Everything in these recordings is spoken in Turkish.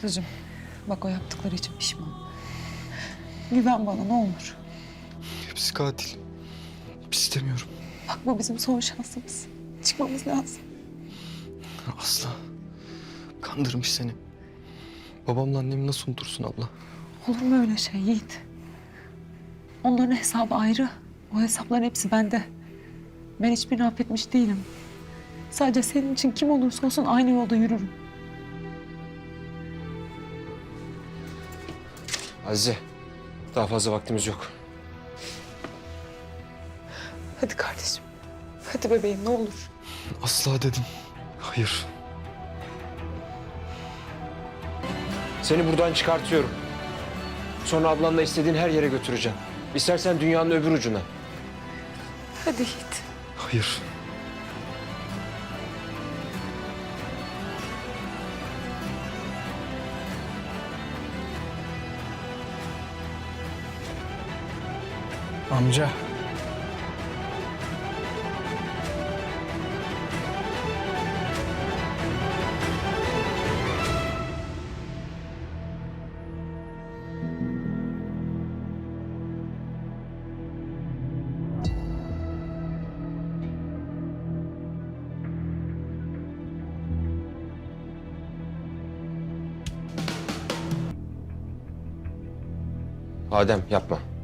Kızım bak o yaptıkları için pişman. Güven bana ne olur. Hepsi katil. İstemiyorum. Bak bu bizim son şansımız. Çıkmamız lazım. Asla. Kandırmış seni. Babamla annemi nasıl unutursun abla? Olur mu öyle şey Yiğit? Onların hesabı ayrı. O hesapların hepsi bende. Ben hiçbirini affetmiş değilim. Sadece senin için kim olursa olsun aynı yolda yürürüm. Azize, daha fazla vaktimiz yok. Hadi kardeşim. Hadi bebeğim ne olur. Asla dedim. Hayır. Seni buradan çıkartıyorum. Sonra ablanla istediğin her yere götüreceğim. İstersen dünyanın öbür ucuna. Hadi Yiğit. Hayır. Amca. Adem yapma.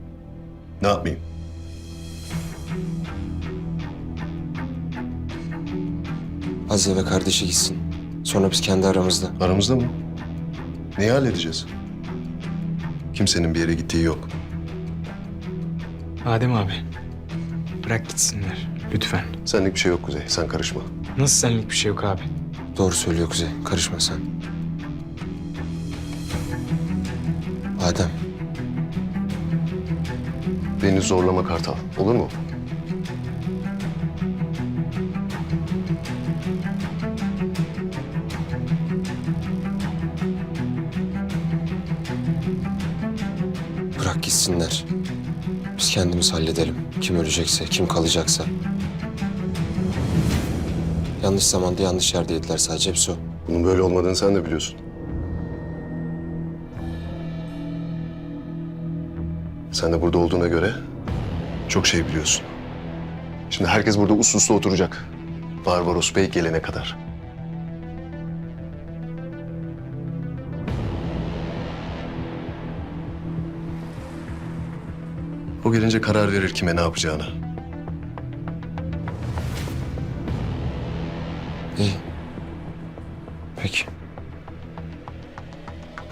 Ne yapmayayım? Azize ve kardeşi gitsin. Sonra biz kendi aramızda. Aramızda mı? Neyi halledeceğiz? Kimsenin bir yere gittiği yok. Adem abi. Bırak gitsinler. Lütfen. Senlik bir şey yok Kuzey. Sen karışma. Nasıl senlik bir şey yok abi? Doğru söylüyor Kuzey. Karışma sen. Adem, Beni zorlama Kartal. Olur mu? bırak gitsinler. Biz kendimiz halledelim. Kim ölecekse, kim kalacaksa. Yanlış zamanda yanlış yerdeydiler sadece hepsi o. Bunun böyle olmadığını sen de biliyorsun. Sen de burada olduğuna göre çok şey biliyorsun. Şimdi herkes burada uslu uslu oturacak. Barbaros Bey gelene kadar. O gelince karar verir kime ne yapacağını. İyi. Peki.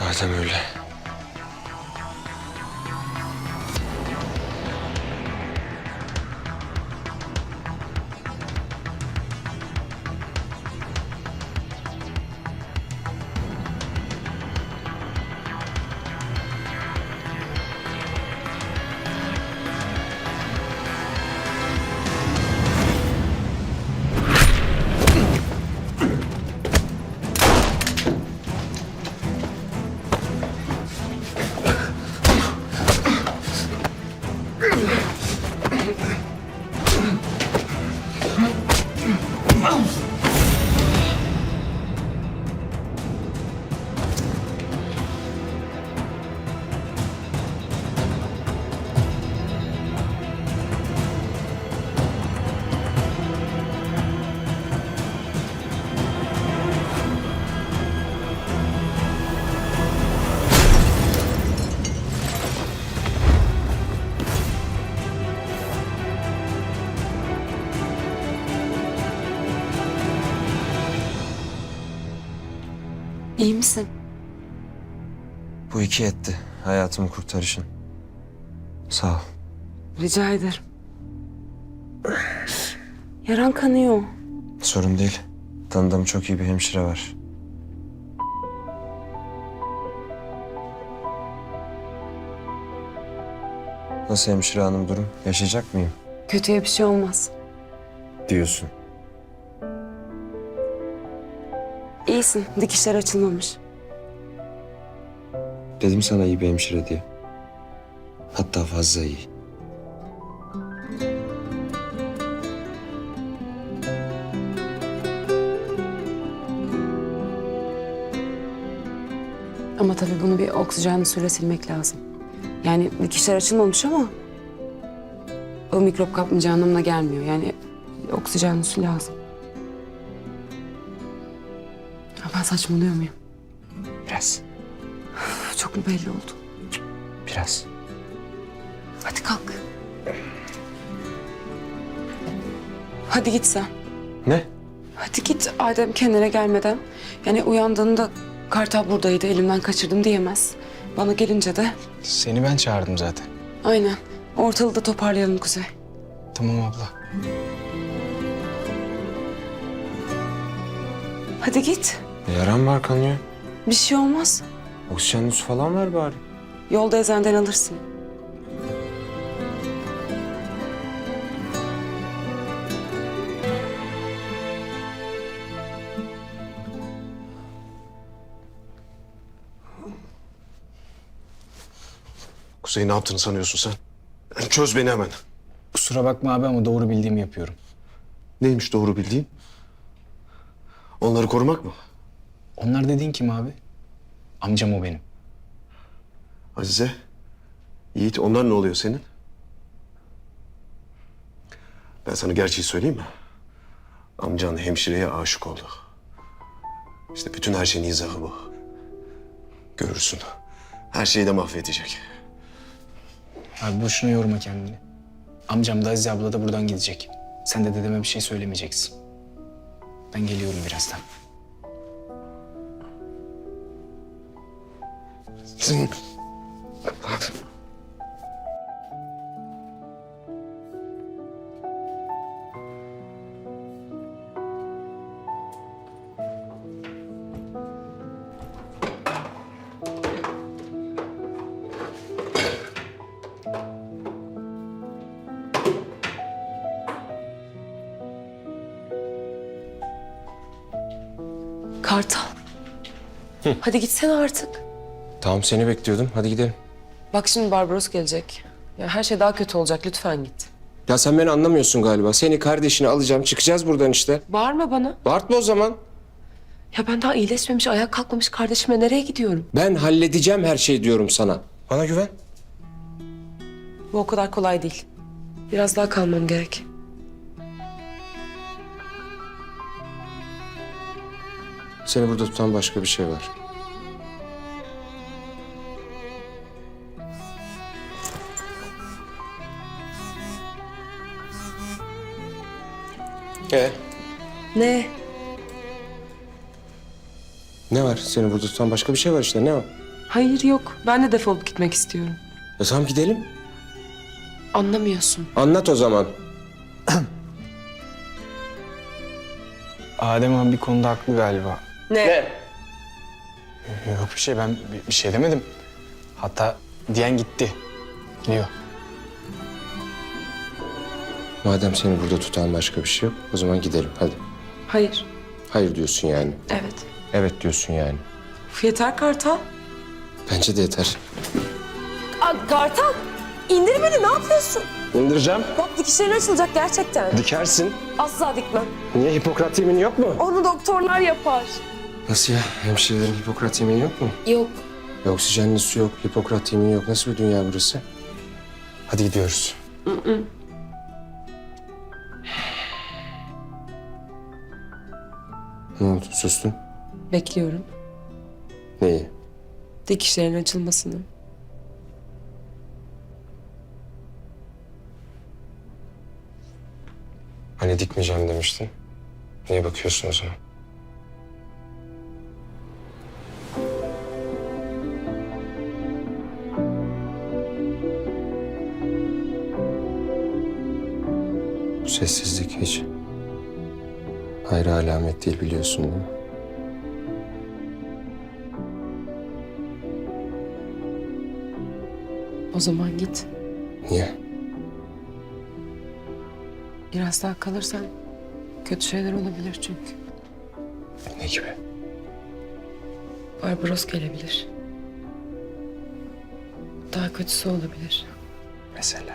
Madem öyle. İyi misin? Bu iki etti. Hayatımı kurtarışın. Sağ ol. Rica ederim. Yaran kanıyor. Sorun değil. Tanıdığım çok iyi bir hemşire var. Nasıl hemşire hanım durum? Yaşayacak mıyım? Kötüye bir şey olmaz. Diyorsun. İyisin. Dikişler açılmamış. Dedim sana iyi bir hemşire diye. Hatta fazla iyi. Ama tabii bunu bir oksijenli suyla silmek lazım. Yani dikişler açılmamış ama o mikrop kapmayacağı anlamına gelmiyor. Yani oksijenli su lazım. Ya ben saçmalıyor muyum? Biraz. Çok mu belli oldu? Biraz. Hadi kalk. Hadi git sen. Ne? Hadi git Adem kendine gelmeden. Yani uyandığında Kartal buradaydı elimden kaçırdım diyemez. Bana gelince de Seni ben çağırdım zaten. aynen ortalığı da toparlayalım Kuzey. Tamam abla. Hadi git. Yaran var kanıyor. Bir şey olmaz. Oksijenli su falan ver bari. Yolda ezenden alırsın. Kuzey ne yaptığını sanıyorsun sen? Çöz beni hemen. Kusura bakma abi ama doğru bildiğimi yapıyorum. Neymiş doğru bildiğin? Onları korumak mı? Onlar dediğin kim abi? Amcam o benim. Azize, Yiğit onlar ne oluyor senin? Ben sana gerçeği söyleyeyim mi? Amcan hemşireye aşık oldu. İşte bütün her şeyin izahı bu. Görürsün. Her şeyi de mahvedecek. Abi boşuna yorma kendini. Amcam da Azize abla da buradan gidecek. Sen de dedeme bir şey söylemeyeceksin. Ben geliyorum birazdan. Sen... Kartal. Hadi gitsene artık. Tamam seni bekliyordum. Hadi gidelim. Bak şimdi Barbaros gelecek. Ya her şey daha kötü olacak. Lütfen git. Ya sen beni anlamıyorsun galiba. Seni kardeşini alacağım. Çıkacağız buradan işte. Bağırma bana. Bağırtma o zaman. Ya ben daha iyileşmemiş, ayağa kalkmamış kardeşime nereye gidiyorum? Ben halledeceğim her şeyi diyorum sana. Bana güven. Bu o kadar kolay değil. Biraz daha kalmam gerek. Seni burada tutan başka bir şey var. Ee, Ne? ne var? Seni burada tutan başka bir şey var işte. Ne o? Hayır yok. Ben de defolup gitmek istiyorum. E tamam gidelim. Anlamıyorsun. Anlat o zaman. Adem abi bir konuda haklı galiba. Ne? Yok bir şey ben bir, bir şey demedim. Hatta diyen gitti. Gidiyor. Madem seni burada tutan başka bir şey yok, o zaman gidelim. Hadi. Hayır. Hayır diyorsun yani. Evet. Evet diyorsun yani. Uf, yeter Kartal. Bence de yeter. Aa, Kartal! İndir beni ne yapıyorsun? İndireceğim. Bak dikişlerin açılacak gerçekten. Dikersin. Asla dikmem. Niye Hipokrat yemini yok mu? Onu doktorlar yapar. Nasıl ya? Hemşirelerin Hipokrat yemini yok mu? Yok. E, oksijenli su yok, Hipokrat yemini yok. Nasıl bir dünya burası? Hadi gidiyoruz. Ne oldu? Sustun. Bekliyorum. Neyi? Dikişlerin açılmasını. Hani dikmeyeceğim demiştin. Niye bakıyorsun o zaman? Bu sessizlik hiç hayra alamet değil biliyorsun değil mi? O zaman git. Niye? Biraz daha kalırsan kötü şeyler olabilir çünkü. Ne gibi? Barbaros gelebilir. Daha kötüsü olabilir. Mesela.